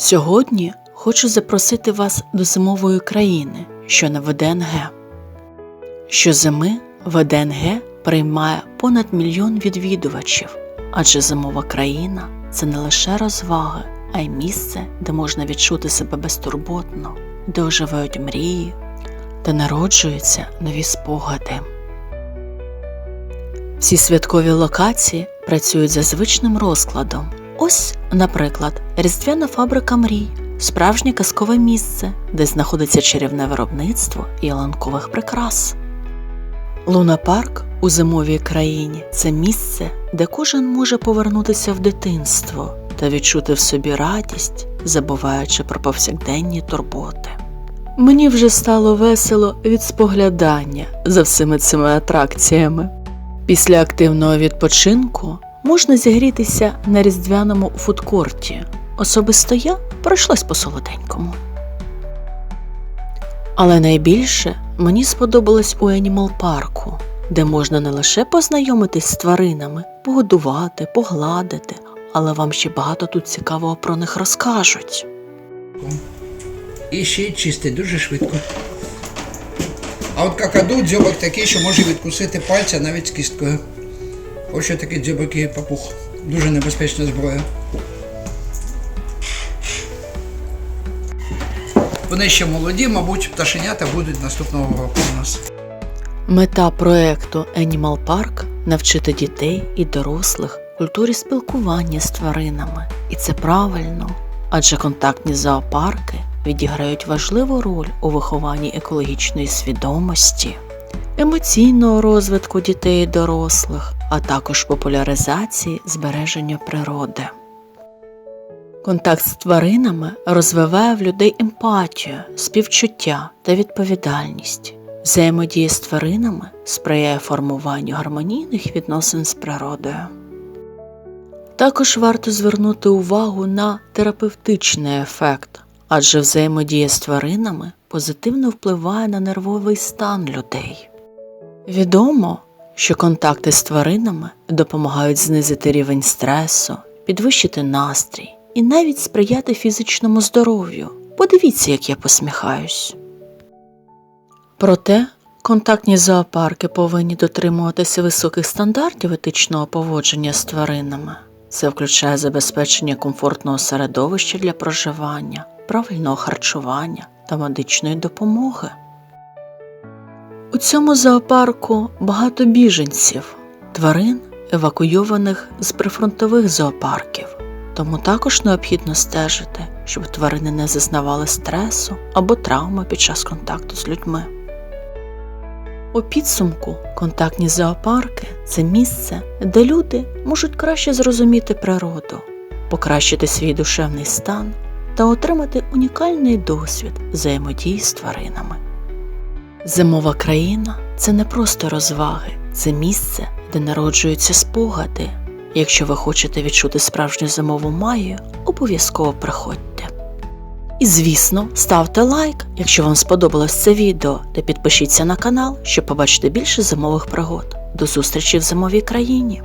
Сьогодні хочу запросити вас до зимової країни, що на ВДНГ. Щозими ВДНГ приймає понад мільйон відвідувачів, адже зимова країна це не лише розваги, а й місце, де можна відчути себе безтурботно, де оживають мрії та народжуються нові спогади. Всі святкові локації працюють за звичним розкладом. Ось, наприклад, різдвяна фабрика мрій, справжнє казкове місце, де знаходиться чарівне виробництво яланкових прикрас. Лунапарк у зимовій країні це місце, де кожен може повернутися в дитинство та відчути в собі радість, забуваючи про повсякденні турботи. Мені вже стало весело від споглядання за всіми цими атракціями. Після активного відпочинку можна зігрітися на різдвяному фудкорті. Особисто я пройшлась по солоденькому. Але найбільше мені сподобалось у Енімал парку, де можна не лише познайомитись з тваринами, погодувати, погладити, але вам ще багато тут цікавого про них розкажуть. І ще й чистить дуже швидко. А от какаду дзьобок такий, що може відкусити пальця навіть з кісткою. Ось такі дзьобики папух. Дуже небезпечна зброя. Вони ще молоді, мабуть, пташенята будуть наступного року у нас. Мета проекту Animal Park – навчити дітей і дорослих культурі спілкування з тваринами. І це правильно, адже контактні зоопарки відіграють важливу роль у вихованні екологічної свідомості, емоційного розвитку дітей і дорослих, а також популяризації збереження природи. Контакт з тваринами розвиває в людей емпатію, співчуття та відповідальність. Взаємодія з тваринами сприяє формуванню гармонійних відносин з природою. Також варто звернути увагу на терапевтичний ефект, адже взаємодія з тваринами позитивно впливає на нервовий стан людей. Відомо, що контакти з тваринами допомагають знизити рівень стресу, підвищити настрій і навіть сприяти фізичному здоров'ю. Подивіться, як я посміхаюсь. Проте контактні зоопарки повинні дотримуватися високих стандартів етичного поводження з тваринами. Це включає забезпечення комфортного середовища для проживання, правильного харчування та медичної допомоги. У цьому зоопарку багато біженців, тварин, евакуйованих з прифронтових зоопарків, тому також необхідно стежити, щоб тварини не зазнавали стресу або травми під час контакту з людьми. У підсумку контактні зоопарки це місце, де люди можуть краще зрозуміти природу, покращити свій душевний стан та отримати унікальний досвід взаємодії з тваринами. Зимова країна це не просто розваги, це місце, де народжуються спогади. Якщо ви хочете відчути справжню зимову магію, обов'язково приходьте. І звісно, ставте лайк, якщо вам сподобалось це відео, та підпишіться на канал, щоб побачити більше зимових пригод. До зустрічі в зимовій країні!